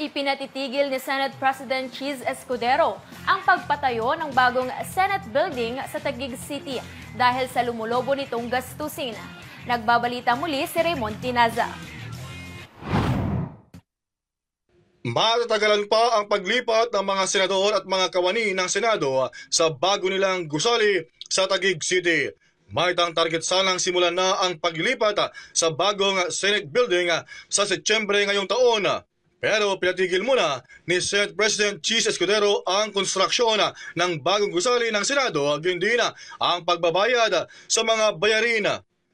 Ipinatitigil ni Senate President Cheese Escudero ang pagpatayo ng bagong Senate building sa Taguig City dahil sa lumulobo nitong gastusin. Nagbabalita muli si Raymond Tinaza. Matatagalan pa ang paglipat ng mga senador at mga kawani ng Senado sa bago nilang gusali sa Taguig City. May tang target sanang simulan na ang paglipat sa bagong Senate building sa Setyembre ngayong taon. Pero pinatigil muna ni Senate President Cheese Escudero ang konstruksyon ng bagong gusali ng Senado hindi na ang pagbabayad sa mga bayarin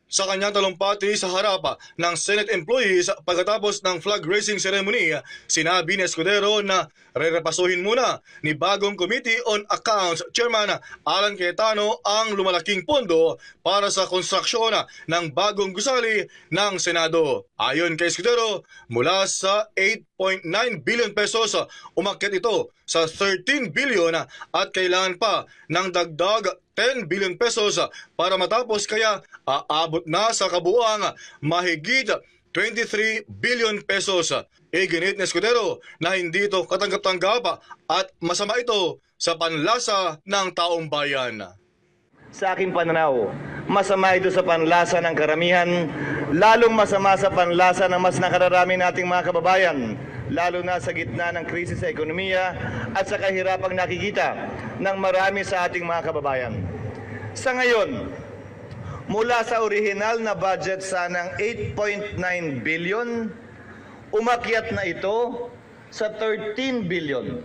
sa kanyang talumpati sa harap ng Senate employees pagkatapos ng flag raising ceremony, sinabi ni Escudero na rerepasuhin muna ni bagong Committee on Accounts Chairman Alan Cayetano ang lumalaking pondo para sa konstruksyon ng bagong gusali ng Senado. Ayon kay Escudero, mula sa 8.9 billion pesos, umakyat ito sa 13 billion at kailangan pa ng dagdag 10 billion pesos para matapos kaya aabot na sa kabuuang mahigit 23 billion pesos. Iginit ni Escudero na hindi ito katanggap-tanggap at masama ito sa panlasa ng taong bayan. Sa aking pananaw, masama ito sa panlasa ng karamihan, lalong masama sa panlasa ng mas nakararami nating mga kababayan, lalo na sa gitna ng krisis sa ekonomiya at sa kahirapang nakikita ng marami sa ating mga kababayan. Sa ngayon, mula sa orihinal na budget sanang 8.9 billion, umakyat na ito sa 13 billion.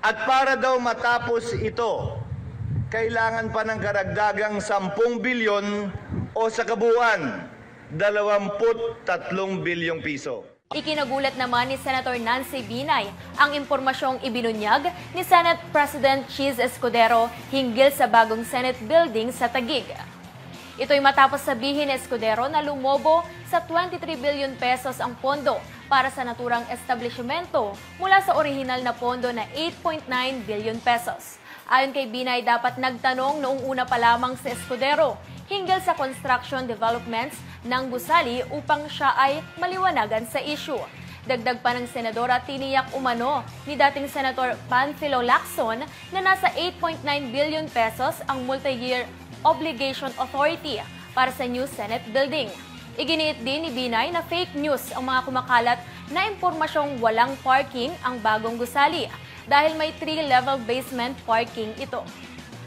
At para daw matapos ito, kailangan pa ng karagdagang 10 bilyon o sa kabuuan, 23 bilyong piso. Ikinagulat naman ni Senator Nancy Binay ang impormasyong ibinunyag ni Senate President Cheese Escudero hinggil sa bagong Senate building sa Taguig. Ito'y matapos sabihin ni Escudero na lumobo sa 23 billion pesos ang pondo para sa naturang establishmento mula sa orihinal na pondo na 8.9 billion pesos. Ayon kay Binay, dapat nagtanong noong una pa lamang si Escudero hinggil sa construction developments ng gusali upang siya ay maliwanagan sa issue. Dagdag pa ng senadora, tiniyak umano ni dating Senator Panfilo Lacson na nasa 8.9 billion pesos ang multi-year obligation authority para sa new Senate building. Iginiit din ni Binay na fake news ang mga kumakalat na impormasyong walang parking ang bagong gusali dahil may three-level basement parking ito.